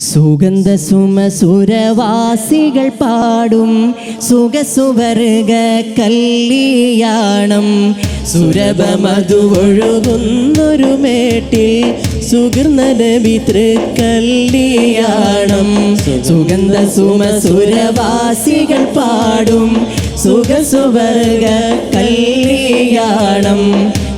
സുഗന്ധ സുമസുരവാസികൾ പാടും. സുഖസുവർഗ കല്യാണം. സുരഭമതു ഒഴുകുന്നൊരു മേട്ടിൽ സുഗന്ധനബി തൃക്കല്യാണം സുഗന്ധ സുമസുരവാസികൾ പാടും. സുഖസുവർഗ കല്യാണം.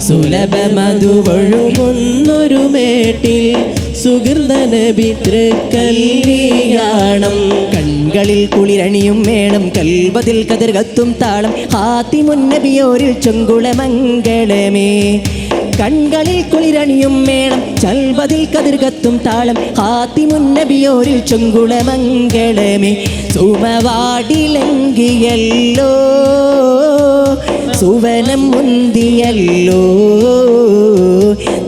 സുലഭമതു ഒഴുകുന്നൊരു മേട്ടിൽ സുഹൃതനബി തൃക്കല്യാണം കൺകളിൽ കുളിരണിയും മേണം കൽവതിൽ കതിർ കത്തും താളം ഹാത്തിമുന്നബിയോരിൽ ചെങ്കുള മംഗളമേ. കൺകളിൽ കുളിരണിയും മേളം ചൽവതിൽ കതിർ കത്തും താളം ഹാത്തിമുന്നബിയോരിൽ ചെങ്കുള മംഗളമേ. സുമവാടിലങ്കിയല്ലോ സുവനം മുന്തിയല്ലോ.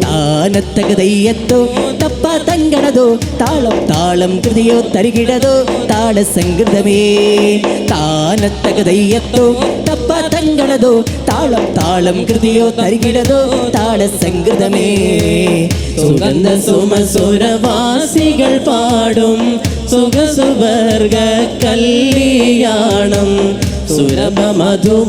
താനത്തകതയ്യത്തോ തപ്പ തങ്കണതോ? താളം താളം കൃതിയോ തരികിടതോ? താള സംഗതമേ താനത്തകതയ്യത്തോ? തപ്പ തങ്കണതോ? താളം താളം കൃതിയോ തരികിടതോ? താള സംഗൃതമേ സുഗന്ധ സുമസുരവാസികൾ പാടും. സുഖസുവർഗ കല്യാണം. സുരഭ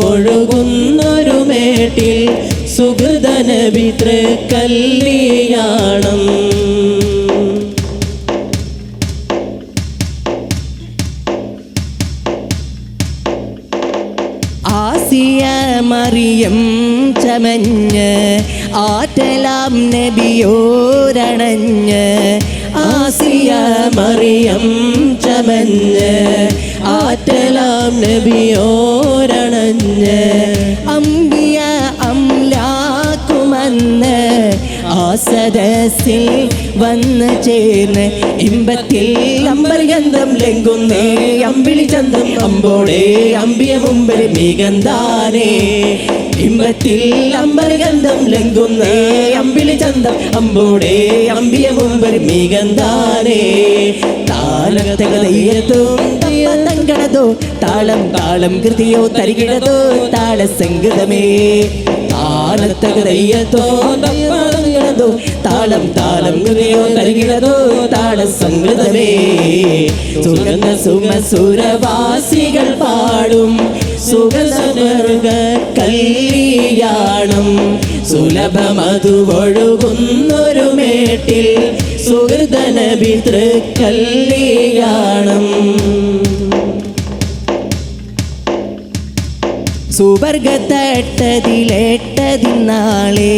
ഒഴുകുന്നൊരു മേട്ടിൽ സുഹൃതനവിതൃ കല്യാണം. മറിയം ചമഞ്ഞ് ആറ്റലാം നബിയോരണഞ്ഞ് ആസിയ മറിയം ചമഞ്ഞ് ആറ്റലാം നബിയോരണഞ്ഞ് അമ്പിയ അംലാക്കുമെന്ന് ആ വന്ന് ചേർന്ന് ഇമ്പത്തിൽ അമ്പർഗന്ധം ലംഘുന്നേ അമ്പിളി ചന്തം അമ്പോടെ അമ്പിയ മുമ്പിൽ മികന്താനേ ഇമ്പത്തിൽ അമ്പർഗന്ധം ലംഘുന്നേ അമ്പിളി ചന്തം അമ്പോടെ അമ്പിയ മുമ്പിൽ മികന്താനേ താലത്തകതയ്യത്തോ തങ്കണതോ താളം താളം കൃതിയോ തരികിടതോ താള സംഗീതമേ. താളത്തകതയ്യത്തോ തങ്കണതോ താളം താളം ഹൃദയോ തരികിടതോ താള സംഗീതമേ. സുഗന്ധ സുമസുരവാസികൾ പാടും സുഗന്ധവർഗ കല്യാണം. സുലഭമതു ഒഴുകുന്നൊരു മേട്ടിൽ സുഹൃതനബി തൃക്കല്യാണം സുവർഗത്തട്ടതിലേട്ടതിന്നാളെ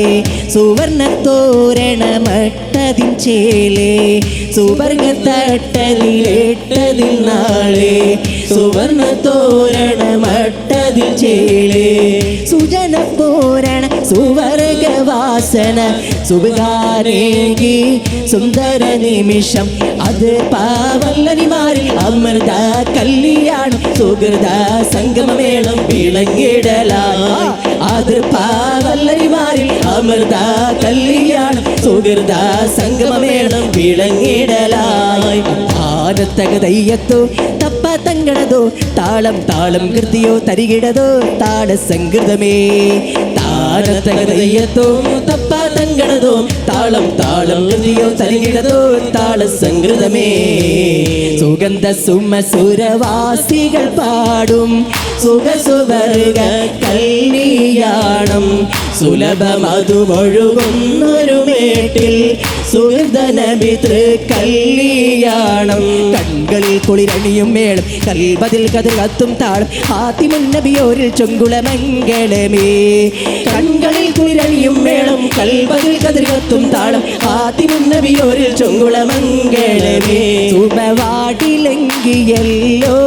സുവർണത്തോരണമട്ടതിൻ ചേലേ സുവർഗത്തട്ടതിലേട്ടതിന്നാളെ സുവർണത്തോരണമട്ടതിൻ സുവർഗവാസന സുബകാരേകി സുന്ദര നിമിഷം. അത് പാവല്ലനിമാരിൽ അമൃത കല്യാണം. സുഹൃത സംഗമമേളം വിളങ്ങിടലായി. അത് പാവല്ലനിമാരിൽ അമൃത കല്യാണം. സുഹൃത സംഗമമേളം വിളങ്ങിടലായി. ഭാരത്തകതയ്യത്തോ തപ്പ തങ്കണതോ താളം താളം കൃതിയോ തരികിടതോ താള സംഗൃതമേ താരത്തകതയ്യത്തോ തങ്കണതോ താളം താളം കൃതിയോ തരികിടതോ താള സംഗൃതമേ സുഗന്ധ സുമ സുരവാസികൾ പാടും സുഖസുവർഗ കല്യാണം സുലഭമതു ഒഴുകുന്നൊരു മേട്ടിൽ സുഹൃതനബി കല്യാണം കൺകളിൽ കുളിരണിയും മേളം കൽബതിൽ കതിർ കത്തും താളം ആത്തിമുന്നബിയോരിൽ ചൊങ്കുള മംഗളമേ കൺകളിൽ കുളിരണിയും മേളം കൽവതിൽ കതിർ കത്തും താളം. ആത്തിമുന്നബിയോരിൽ ചൊങ്കുള മംഗളമേ സുമവാടിലെങ്കിയല്ലോ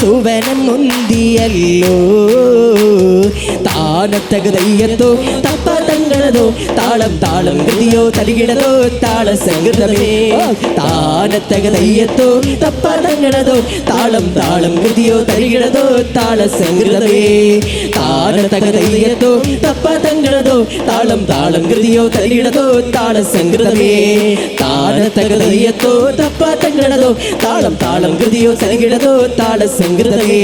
സുവനം മുന്തിയല്ലോ. താനത്തകതയ്യത്തോ തപ്പ തങ്ങളതോ താളം താളം കൃതിയോ തലികിടതോ താള സംഗതമേ താനത്തകതയ്യത്തോ? തപ്പ തപ്പതങ്ങണതോ താളം താളം കൃതിയോ തലികിടതോ താള സംഗതമേ താനത്തകതയ്യത്തോ? തപ്പ തപ്പതങ്ങണതോ താളം താളം കൃതിയോ തലികിടതോ താള സംഗതമേ താനത്തകതയ്യത്തോ? തപ്പ തപ്പതങ്ങണതോ താളം താളം കൃതിയോ തലികിടതോ താള സംഗൃതമേ